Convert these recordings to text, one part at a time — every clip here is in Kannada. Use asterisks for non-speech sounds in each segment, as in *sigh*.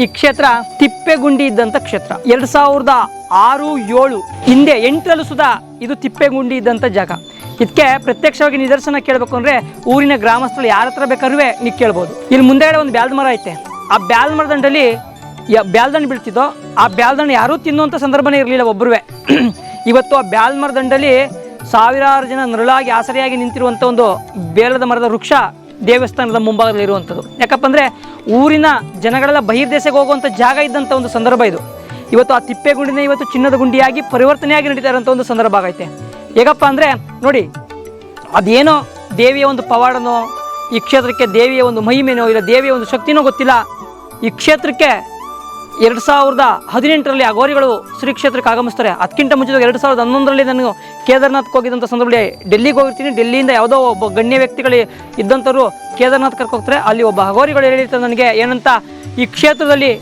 ಈ ಕ್ಷೇತ್ರ ತಿಪ್ಪೆಗುಂಡಿ ಇದ್ದಂಥ ಕ್ಷೇತ್ರ. ಎರಡು ಸಾವಿರದ ಆರು, ಏಳು, ಹಿಂದೆ ಎಂಟರಲ್ಲೂ ಸುಧಾ ಇದು ತಿಪ್ಪೆಗುಂಡಿ ಇದ್ದಂಥ ಜಾಗ. ಇದಕ್ಕೆ ಪ್ರತ್ಯಕ್ಷವಾಗಿ ನಿದರ್ಶನ ಕೇಳಬೇಕು ಅಂದ್ರೆ ಊರಿನ ಗ್ರಾಮಸ್ಥರು ಯಾರ ಹತ್ರ ಬೇಕಾದ್ರೂ ನೀವು ಕೇಳ್ಬೋದು. ಇಲ್ಲಿ ಮುಂದೆಗಡೆ ಒಂದು ಬ್ಯಾಲ್ದ ಮರ ಐತೆ. ಆ ಬ್ಯಾಲ್ದ ಮರದಂಡಲ್ಲಿ ಬ್ಯಾಲ್ದಣ್ಣು ಬೀಳ್ತಿದ್ದೋ, ಆ ಬ್ಯಾಲ್ದಣ್ಣು ಯಾರೂ ತಿನ್ನುವಂಥ ಸಂದರ್ಭನೇ ಇರಲಿಲ್ಲ ಒಬ್ಬರುವೆ *clears throat* ಇವತ್ತು ಆ ಬ್ಯಾಲ್ ಮರದಂಡಲ್ಲಿ ಸಾವಿರಾರು ಜನ ನರಳಾಗಿ ಆಸರೆಯಾಗಿ ನಿಂತಿರುವಂಥ ಒಂದು ಬೇಲದ ಮರದ ವೃಕ್ಷ ದೇವಸ್ಥಾನದ ಮುಂಭಾಗದಲ್ಲಿ ಇರುವಂಥದ್ದು. ಯಾಕಪ್ಪ ಅಂದರೆ ಊರಿನ ಜನಗಳೆಲ್ಲ ಬಹಿರ್ದೇಶಕ್ಕೆ ಹೋಗುವಂಥ ಜಾಗ ಇದ್ದಂಥ ಒಂದು ಸಂದರ್ಭ ಇದು. ಇವತ್ತು ಆ ತಿಪ್ಪೆಗುಂಡಿನ ಇವತ್ತು ಚಿನ್ನದ ಗುಂಡಿಯಾಗಿ ಪರಿವರ್ತನೆಯಾಗಿ ನಡೀತಾ ಇರೋಂಥ ಒಂದು ಸಂದರ್ಭ ಆಗೈತೆ. ಹೇಗಪ್ಪ ಅಂದರೆ, ನೋಡಿ, ಅದೇನೋ ದೇವಿಯ ಒಂದು ಪವಾಡನೋ, ಈ ಕ್ಷೇತ್ರಕ್ಕೆ ದೇವಿಯ ಒಂದು ಮಹಿಮೆನೋ, ಇಲ್ಲ ದೇವಿಯ ಒಂದು ಶಕ್ತಿನೋ ಗೊತ್ತಿಲ್ಲ. ಈ ಕ್ಷೇತ್ರಕ್ಕೆ ಎರಡು ಸಾವಿರದ ಹದಿನೆಂಟರಲ್ಲಿ ಅಘೋರಿಗಳು ಶ್ರೀ ಕ್ಷೇತ್ರಕ್ಕೆ ಆಗಮಿಸ್ತಾರೆ. ಅದಕ್ಕಿಂತ ಮುಂಚೆ ಎರಡು ಸಾವಿರದ ಹನ್ನೊಂದರಲ್ಲಿ ನಾನು ಕೇದಾರ್ನಾಥ್ಗೆ ಹೋಗಿದ್ದಂಥ ಸಂದರ್ಭದಲ್ಲಿ ಡೆಲ್ಲಿಗೆ ಹೋಗಿರ್ತೀನಿ. ಡೆಲ್ಲಿಯಿಂದ ಯಾವುದೋ ಒಬ್ಬ ಗಣ್ಯ ವ್ಯಕ್ತಿಗಳು ಇದ್ದಂಥವ್ರು ಕೇದಾರ್ನಾಥ್ ಕರ್ಕೊ ಹೋಗ್ತಾರೆ. ಅಲ್ಲಿ ಒಬ್ಬ ಅಘೋರಿಗಳು ಹೇಳಿರ್ತಾರೆ ನನಗೆ, ಏನಂತ, ಈ ಕ್ಷೇತ್ರದಲ್ಲಿ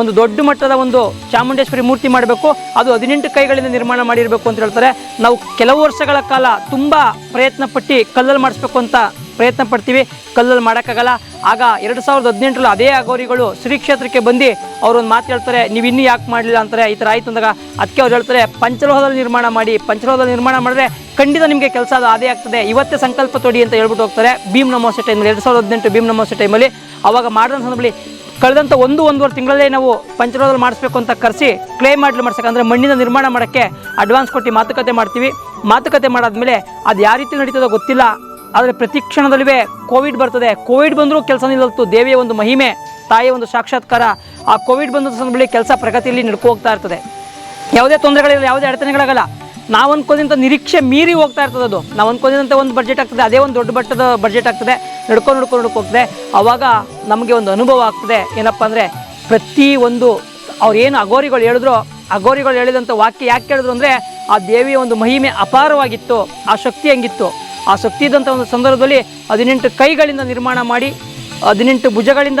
ಒಂದು ದೊಡ್ಡ ಮಟ್ಟದ ಒಂದು ಚಾಮುಂಡೇಶ್ವರಿ ಮೂರ್ತಿ ಮಾಡಬೇಕು. ಅದು ಹದಿನೆಂಟು ಕೈಗಳಿಂದ ನಿರ್ಮಾಣ ಮಾಡಿರಬೇಕು ಅಂತ ಹೇಳ್ತಾರೆ. ನಾವು ಕೆಲವು ವರ್ಷಗಳ ಕಾಲ ತುಂಬ ಪ್ರಯತ್ನ ಪಟ್ಟು ಕಲ್ಲಲ್ಲಿ ಮಾಡಿಸ್ಬೇಕು ಅಂತ ಪ್ರಯತ್ನ ಪಡ್ತೀವಿ. ಕಲ್ಲಲ್ಲಿ ಮಾಡೋಕ್ಕಾಗಲ್ಲ. ಆಗ ಎರಡು ಸಾವಿರದ ಹದಿನೆಂಟರಲ್ಲಿ ಅದೇ ಅಗೋರಿಗಳು ಶ್ರೀ ಕ್ಷೇತ್ರಕ್ಕೆ ಬಂದು ಅವ್ರೊಂದು ಮಾತು ಹೇಳ್ತಾರೆ, ನೀವು ಇನ್ನೂ ಯಾಕೆ ಮಾಡಲಿಲ್ಲ? ಅಂತಾರೆ. ಈ ಥರ ಆಯಿತು ಅಂದಾಗ ಅದಕ್ಕೆ ಅವ್ರು ಹೇಳ್ತಾರೆ, ಪಂಚಲೋಹದಲ್ಲಿ ನಿರ್ಮಾಣ ಮಾಡಿ, ಪಂಚಲೋಹದಲ್ಲಿ ನಿರ್ಮಾಣ ಮಾಡಿದ್ರೆ ಖಂಡಿತ ನಿಮಗೆ ಕೆಲಸ ಅದು ಅದೇ ಆಗ್ತದೆ. ಇವತ್ತೇ ಸಂಕಲ್ಪ ತೊಡಿ ಅಂತ ಹೇಳ್ಬಿಟ್ಟು ಹೋಗ್ತಾರೆ ಭೀಮ್ ನಮೋಸೆ ಟೈಮಲ್ಲಿ, ಎರಡು ಸಾವಿರದ ಹದಿನೆಂಟು ಭೀಮ್ ನಮೋಸೆ ಟೈಮಲ್ಲಿ. ಅವಾಗ ಮಾಡಿದ ಸಂದರ್ಭದಲ್ಲಿ ಕಳೆದಂಥ ಒಂದು, ಒಂದೂವರೆ ತಿಂಗಳಲ್ಲೇ ನಾವು ಪಂಚಲೋಹದಲ್ಲಿ ಮಾಡಿಸ್ಬೇಕು ಅಂತ ಕರೆಸಿ ಕ್ಲೇಮ್ ಮಾಡಲು ಮಾಡ್ಸಕ್ಕೆ ಮಣ್ಣಿನ ನಿರ್ಮಾಣ ಮಾಡೋಕ್ಕೆ ಅಡ್ವಾನ್ಸ್ ಕೊಟ್ಟು ಮಾತುಕತೆ ಮಾಡ್ತೀವಿ. ಮಾತುಕತೆ ಮಾಡಾದ್ಮೇಲೆ ಅದು ಯಾವ ರೀತಿ ನಡೀತದೋ ಗೊತ್ತಿಲ್ಲ. ಆದರೆ ಪ್ರತಿ ಕ್ಷಣದಲ್ಲಿವೇ ಕೋವಿಡ್ ಬರ್ತದೆ. ಕೋವಿಡ್ ಬಂದರೂ ಕೆಲಸ ನಿಲ್ಲತ್ತು. ದೇವಿಯ ಒಂದು ಮಹಿಮೆ, ತಾಯಿಯ ಒಂದು ಸಾಕ್ಷಾತ್ಕಾರ. ಆ ಕೋವಿಡ್ ಬಂದ ಸಂದರ್ಭದಲ್ಲಿ ಕೆಲಸ ಪ್ರಗತಿಯಲ್ಲಿ ನಡ್ಕೋ ಹೋಗ್ತಾ ಇರ್ತದೆ. ಯಾವುದೇ ತೊಂದರೆಗಳಿಲ್ಲ, ಯಾವುದೇ ಅಡಚಣೆಗಳಾಗಲ್ಲ. ನಾವು ಅನ್ಕೋದಂಥ ನಿರೀಕ್ಷೆ ಮೀರಿ ಹೋಗ್ತಾ ಇರ್ತದೆ ಅದು. ನಾವು ಅನ್ಕೋದಿದಂಥ ಒಂದು ಬಜೆಟ್ ಆಗ್ತದೆ, ಅದೇ ಒಂದು ದೊಡ್ಡ ಬಟ್ಟದ ಬಜೆಟ್ ಆಗ್ತದೆ. ನಡ್ಕೊಂಡು ನಡ್ಕೊಂಡು ನಡ್ಕೊ ಹೋಗ್ತದೆ. ಆವಾಗ ನಮಗೆ ಒಂದು ಅನುಭವ ಆಗ್ತದೆ. ಏನಪ್ಪ ಅಂದರೆ ಪ್ರತಿ ಒಂದು ಅವ್ರೇನು ಅಗೋರಿಗಳು ಹೇಳಿದ್ರು ಅಗೋರಿಗಳು ಹೇಳಿದಂಥ ವಾಕ್ಯ ಯಾಕೆ ಹೇಳಿದ್ರು ಅಂದರೆ ಆ ದೇವಿಯ ಒಂದು ಮಹಿಮೆ ಅಪಾರವಾಗಿತ್ತು, ಆ ಶಕ್ತಿ ಹೆಂಗಿತ್ತು. ಆ ಶಕ್ತಿ ಒಂದು ಸಂದರ್ಭದಲ್ಲಿ ಹದಿನೆಂಟು ಕೈಗಳಿಂದ ನಿರ್ಮಾಣ ಮಾಡಿ, ಹದಿನೆಂಟು ಭುಜಗಳಿಂದ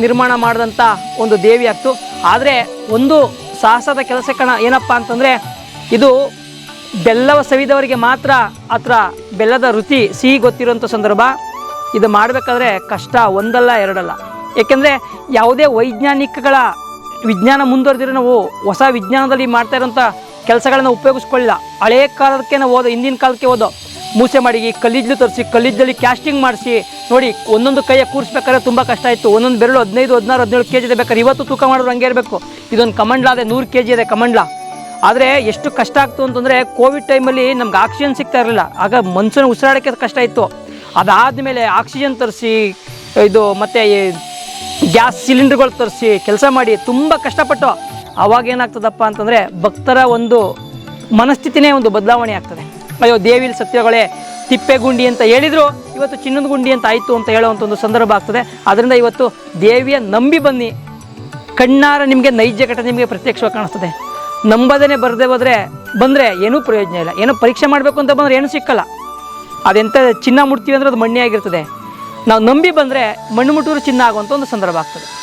ನಿರ್ಮಾಣ ಮಾಡಿದಂಥ ಒಂದು ದೇವಿ ಆಗ್ತು. ಆದರೆ ಒಂದು ಸಾಹಸದ ಕೆಲಸ ಕಣ ಏನಪ್ಪ ಅಂತಂದರೆ, ಇದು ಬೆಲ್ಲವ ಸವಿದವರಿಗೆ ಮಾತ್ರ ಹತ್ರ ಬೆಲ್ಲದ ರುಚಿ, ಸಿಹಿ ಗೊತ್ತಿರುವಂಥ ಸಂದರ್ಭ. ಇದು ಮಾಡಬೇಕಾದ್ರೆ ಕಷ್ಟ ಒಂದಲ್ಲ ಎರಡಲ್ಲ. ಏಕೆಂದರೆ ಯಾವುದೇ ವೈಜ್ಞಾನಿಕಗಳ ವಿಜ್ಞಾನ ಮುಂದುವರೆದಿರೋ ನಾವು ಹೊಸ ವಿಜ್ಞಾನದಲ್ಲಿ ಮಾಡ್ತಾ ಇರೋಂಥ ಕೆಲಸಗಳನ್ನು ಉಪಯೋಗಿಸ್ಕೊಳ್ಳಿಲ್ಲ. ಹಳೆಯ ಕಾಲಕ್ಕೆ ನಾವು ಓದೋ, ಹಿಂದಿನ ಕಾಲಕ್ಕೆ ಓದೋ ಮೂಸೆ ಮಾಡಿ ಕಲ್ಲಿದ್ದಲು ತರಿಸಿ ಕಲ್ಲಿದ್ದಲ್ಲಿ ಕ್ಯಾಸ್ಟಿಂಗ್ ಮಾಡಿಸಿ, ನೋಡಿ, ಒಂದೊಂದು ಕೈಯ ಕೂರಿಸ್ಬೇಕಾದ್ರೆ ತುಂಬ ಕಷ್ಟ ಇತ್ತು ಒಂದೊಂದು ಬೆರಳು ಹದಿನೈದು, ಹದಿನಾರು, ಹದಿನೇಳು ಕೆ ಜಿ ಇದೆ ಬೇಕಾದ್ರೆ ಇವತ್ತು ತೂಕ ಮಾಡಿದ್ರು ಹಂಗೆ ಇರಬೇಕು. ಇದೊಂದು ಕಮಂಡ್ಲ ಅದೇ ನೂರು ಕೆ ಇದೆ ಕಮಂಡ್ಲ. ಆದರೆ ಎಷ್ಟು ಕಷ್ಟ ಆಗ್ತು ಅಂತಂದರೆ ಕೋವಿಡ್ ಟೈಮಲ್ಲಿ ನಮ್ಗೆ ಆಕ್ಸಿಜನ್ ಸಿಗ್ತಾ ಇರಲಿಲ್ಲ. ಆಗ ಮನುಷ್ಯನ ಉಸಿರಾಡೋಕ್ಕೆ ಕಷ್ಟ ಇತ್ತು. ಅದಾದಮೇಲೆ ಆಕ್ಸಿಜನ್ ತರಿಸಿ, ಇದು ಮತ್ತು ಗ್ಯಾಸ್ ಸಿಲಿಂಡರ್ಗಳು ತರಿಸಿ ಕೆಲಸ ಮಾಡಿ ತುಂಬ ಕಷ್ಟಪಟ್ಟು. ಅವಾಗ ಏನಾಗ್ತದಪ್ಪ ಅಂತಂದರೆ ಭಕ್ತರ ಒಂದು ಮನಸ್ಥಿತಿನೇ ಒಂದು ಬದಲಾವಣೆ ಆಗ್ತದೆ. ಅಯ್ಯೋ, ದೇವಿಲ್ ಸತ್ಯಗಳೇ ತಿಪ್ಪೆಗುಂಡಿ ಅಂತ ಹೇಳಿದ್ರು, ಇವತ್ತು ಚಿನ್ನದ ಗುಂಡಿ ಅಂತ ಆಯಿತು ಅಂತ ಹೇಳುವಂಥ ಒಂದು ಸಂದರ್ಭ ಆಗ್ತದೆ. ಅದರಿಂದ ಇವತ್ತು ದೇವಿಯ ನಂಬಿ ಬನ್ನಿ. ಕಣ್ಣಾರ ನಿಮಗೆ, ನೈಜ ಘಟನೆ ನಿಮಗೆ ಪ್ರತ್ಯಕ್ಷವಾಗಿ ಕಾಣಿಸ್ತದೆ. ನಂಬದೇ ಬರದೆ ಹೋದರೆ, ಬಂದರೆ ಏನೂ ಪ್ರಯೋಜನ ಇಲ್ಲ. ಏನೋ ಪರೀಕ್ಷೆ ಮಾಡಬೇಕು ಅಂತ ಬಂದರೆ ಏನೂ ಸಿಕ್ಕಲ್ಲ. ಅದೆಂಥ ಚಿನ್ನ ಮುಟ್ತೀವಿ ಅಂದರೆ ಅದು ಮಣ್ಣೆ ಆಗಿರ್ತದೆ. ನಾವು ನಂಬಿ ಬಂದರೆ ಮಣ್ಣು ಮುಟ್ಟಿದ್ರೆ ಚಿನ್ನ ಆಗುವಂಥ ಒಂದು ಸಂದರ್ಭ ಆಗ್ತದೆ.